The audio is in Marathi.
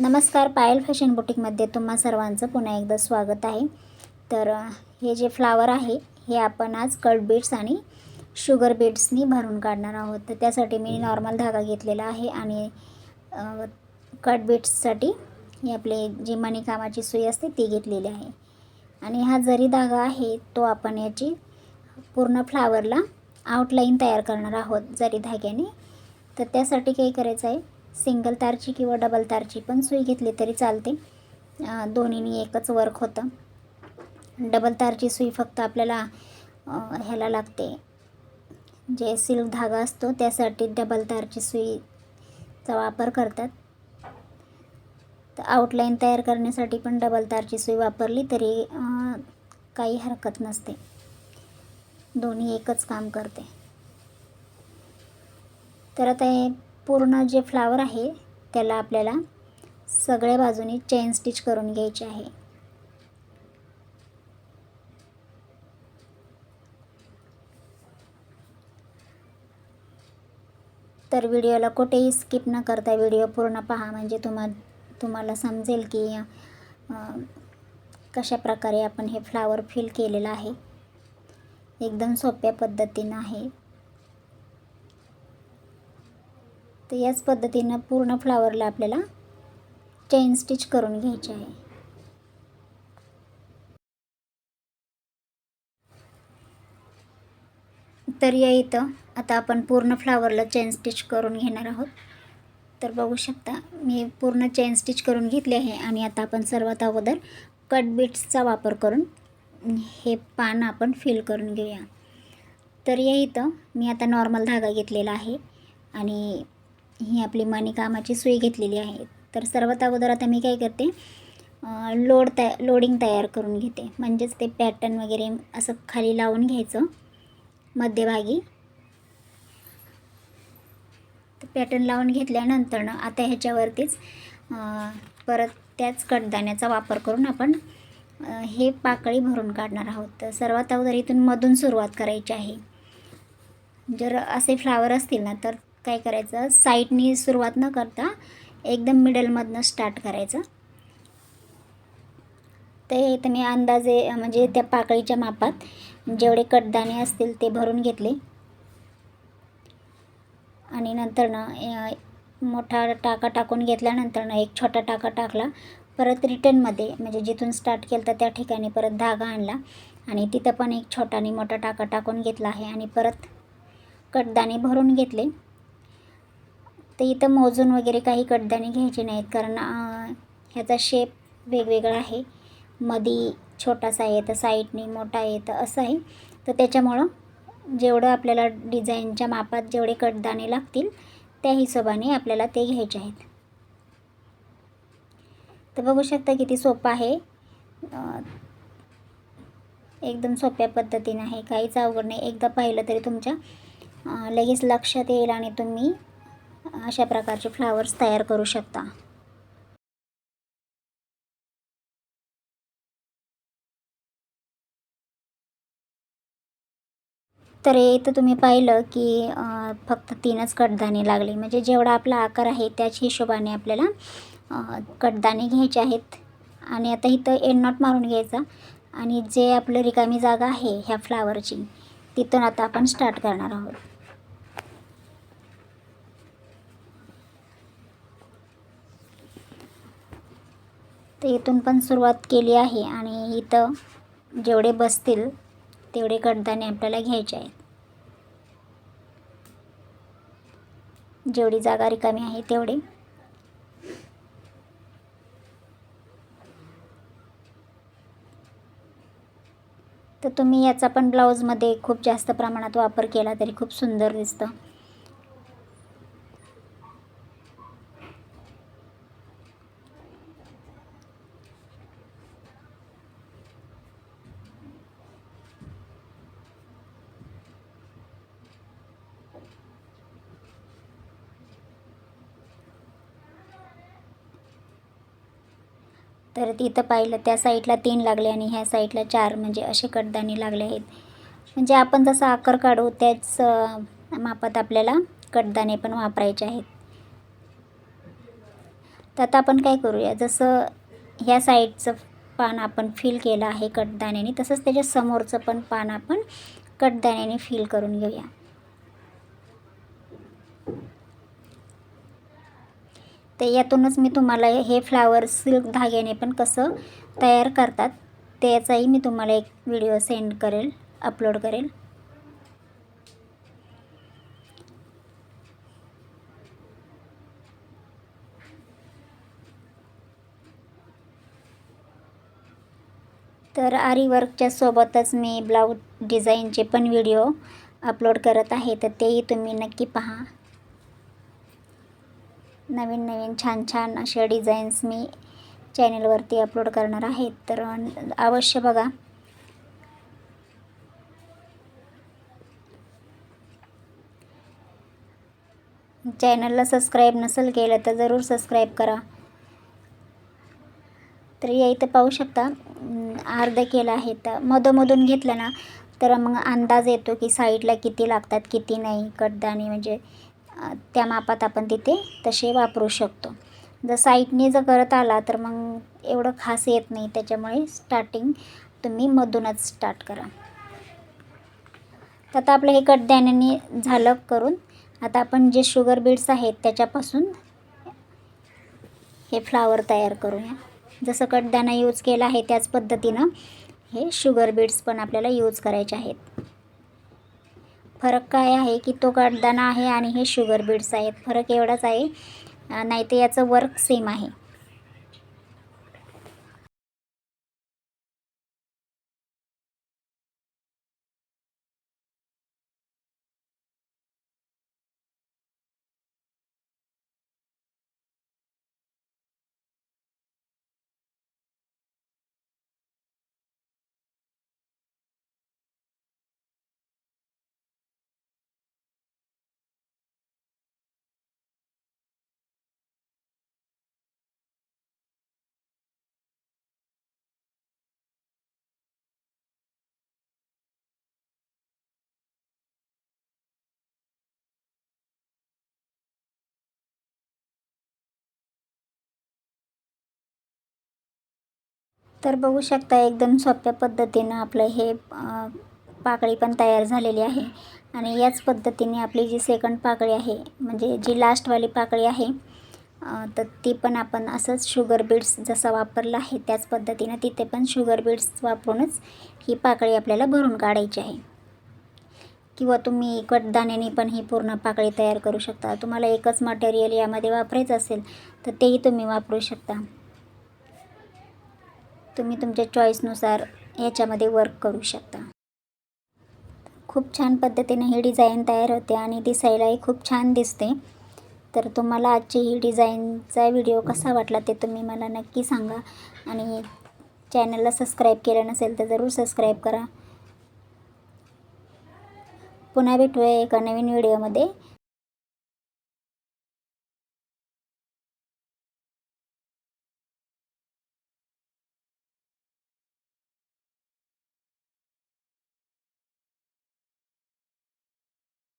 नमस्कार पायल फॅशन बुटीकमध्ये तुम्हा सर्वांचं पुन्हा एकदा स्वागत आहे. तर हे जे फ्लावर आहे हे आपण आज कट बीट्स आणि शुगर बीट्सनी भरून काढणार आहोत. तर त्यासाठी मी नॉर्मल धागा घेतलेला आहे आणि कट बीट्ससाठी ही आपली जी मणिकामाची सुई असते ती घेतलेली आहे. आणि हा जरी धागा आहे तो आपण याची पूर्ण फ्लावरला आउटलाईन तयार करणार आहोत जरी धाग्याने. तर त्यासाठी काही करायचं आहे सिंगल तारची किंवा डबल तारची पण सुई घेतली तरी चालते. दोन्हीनी एकच वर्क होतं. डबल तारची सुई फक्त आपल्याला ह्याला लागते. जे सिल्क धागा असतो त्यासाठी डबल तारची सुईचा वापर करतात. तर आउटलाईन तयार करण्यासाठी पण डबल तारची सुई वापरली तरी काही हरकत नसते. दोन्ही एकच काम करते. तर आता हे पूर्ण जे फ्लावर आहे त्याला आपल्याला सगळ्या बाजूनी चेन स्टिच करून घ्यायची आहे. तर व्हिडिओला कुठेही स्किप न करता व्हिडिओ पूर्ण पहा म्हणजे तुम्हा तुम्हाला समजेल की कशा प्रकारे आपण हे फ्लावर फिल केलेलं आहे. एकदम सोप्या पद्धतीनं आहे. तर याच पद्धतीनं पूर्ण फ्लावरला आपल्याला चेन स्टिच करून घ्यायचे आहे. तर या इथं आता आपण पूर्ण फ्लावरला चेन स्टिच करून घेणार आहोत. तर बघू शकता मी पूर्ण चेन स्टिच करून घेतले आहे आणि आता आपण सर्वात अगोदर कट बीट्सचा वापर करून हे पान आपण फिल करून घेऊया. तर या इथं मी आता नॉर्मल धागा घेतलेला आहे आणि ही आपली मणिकामाची सुई घेतलेली आहे. तर सर्वात अगोदर आता मी काय करते लोड तया लोडिंग तयार करून घेते. म्हणजेच ते पॅटर्न वगैरे असं खाली लावून घ्यायचं मध्यभागी. तर पॅटर्न लावून घेतल्यानंतर ना आता ह्याच्यावरतीच परत त्याच कडदाण्याचा वापर करून आपण हे पाकळी भरून काढणार आहोत. तर सर्वात अगोदर इथून मधून सुरुवात करायची आहे. जर असे फ्लावर असतील ना तर काय करायचं? साईडनी सुरुवात न करता एकदम मिडलमधनं स्टार्ट करायचं. ते इथं मी अंदाजे म्हणजे त्या पाकळीच्या मापात जेवढे कडदाणे असतील ते भरून घेतले. आणि नंतर ना मोठा टाका टाकून घेतल्यानंतर ना एक छोटा टाका टाकला. परत रिटर्नमध्ये म्हणजे जिथून स्टार्ट केलं तर त्या ठिकाणी परत धागा आणला. आणि तिथं पण एक छोटा आणि मोठा टाका टाकून घेतला आहे. आणि परत कडदाणे भरून घेतले. तर इथं मोजून वगैरे काही कडदाणे घ्यायचे नाहीत कारण ह्याचा शेप वेगवेगळा आहे. मधी छोटासा आहे तर साईडनी मोठा आहे तर असं आहे. तर त्याच्यामुळं जेवढं आपल्याला डिझाईनच्या मापात जेवढे कडदाणे लागतील त्या हिशोबाने आपल्याला ते घ्यायचे आहेत. तर बघू शकता किती सोपं आहे. एकदम सोप्या पद्धतीनं आहे. काहीच अवघड नाही. एकदा पाहिलं तरी तुमच्या लगेच लक्षात येईल आणि तुम्ही अशा प्रकारचे फ्लावर्स तयार करू शकता. तर इथं तुम्ही पाहिलं की फक्त तीनच कडदाणे लागले. म्हणजे जेवढा आपला आकार आहे त्याच हिशोबाने आपल्याला कडदाणे घ्यायचे आहेत. आणि आता इथं एंड नॉट मारून घ्यायचा. आणि जे आपलं रिकामी जागा आहे ह्या फ्लावरची तिथून आता आपण स्टार्ट करणार आहोत. तर इथून पण सुरुवात केली आहे आणि इथं जेवढे बसतील तेवढे कडदाणे आपल्याला घ्यायचे आहेत. जेवढी जागा रिकामी आहे तेवढे. तर तुम्ही याचा पण ब्लाऊजमध्ये खूप जास्त प्रमाणात वापर केला तरी खूप सुंदर दिसतं. तर तिथं पाहिलं त्या साईडला तीन लागले आणि ह्या साईडला चार म्हणजे असे कडदाणे लागले आहेत. म्हणजे आपण जसा आकार काढू त्याच मापात आपल्याला कडदाणे पण वापरायचे आहेत. तर आता आपण काय करूया जसं ह्या साईडचं पान आपण फिल केलं आहे कडदाण्याने तसंच त्याच्या समोरचं पण पान आपण कडदाण्याने फिल करून घेऊया. तर यातूनच मी तुम्हाला हे फ्लावर सिल्क धाग्याने पण कसं तयार करतात त्याचाही मी तुम्हाला एक व्हिडिओ सेंड करेल अपलोड करेल. तर आरी वर्कच्या सोबतच मी ब्लाऊज डिझाईनचे पण व्हिडिओ अपलोड करत आहे तर तेही तुम्ही नक्की पहा. नवीन नवीन छान छान अशा डिझाईन्स मी चॅनलवरती अपलोड करणार आहेत तर अवश्य बघा. चॅनलला सबस्क्राईब नसेल केलं तर जरूर सबस्क्राईब करा. तर या इथं पाहू शकता अर्ध केलं आहे. तर मधोमधून घेतलं ना तर मग अंदाज येतो की साईडला किती लागतात किती नाही कडदाणे म्हणजे त्या मापात आपण तिथे तसे वापरू शकतो. जर साईडने जर करत आला तर मग एवढं खास येत नाही. त्याच्यामुळे स्टार्टिंग तुम्ही मधूनच स्टार्ट करा. तर आता आपलं हे कडदाण्याने झालं करून आता आपण जे शुगर बीड्स आहेत त्याच्यापासून हे फ्लावर तयार करूया. जसं कडदाणा यूज केला आहे त्याच पद्धतीनं हे शुगर बीड्स पण आपल्याला यूज करायचे आहेत. फरक काय आहे की तो कडदाणा आहे आणि हे शुगर बीड्स आहेत. फरक एवढाच आहे नाही तर याचं वर्क सेम आहे. तर बघू शकता एकदम सोप्या पद्धतीनं आपलं हे पाकळी पण तयार झालेली आहे. आणि याच पद्धतीने आपली जी सेकंड पाकळी आहे म्हणजे जी लास्टवाली पाकळी आहे तर ती पण आपण असंच शुगर बीड्स जसा वापरला आहे त्याच पद्धतीनं तिथे पण शुगर बीड्स वापरूनच ही पाकळी आपल्याला भरून काढायची आहे. किंवा तुम्ही कडदाण्याने पण ही पूर्ण पाकळी तयार करू शकता. तुम्हाला एकच मटेरियल यामध्ये वापरायचं असेल तर तेही तुम्ही वापरू शकता. तुम्ही तुमच्या चॉईसनुसार याच्यामध्ये वर्क करू शकता. खूप छान पद्धतीने ही डिझाईन तयार होते आणि दिसायलाही खूप छान दिसते. तर तुम्हाला आजची ही डिझाईनचा व्हिडिओ कसा वाटला ते तुम्ही मला नक्की सांगा. आणि चॅनलला सबस्क्राईब केलं नसेल तर जरूर सबस्क्राईब करा. पुन्हा भेटूया एका नवीन व्हिडिओमध्ये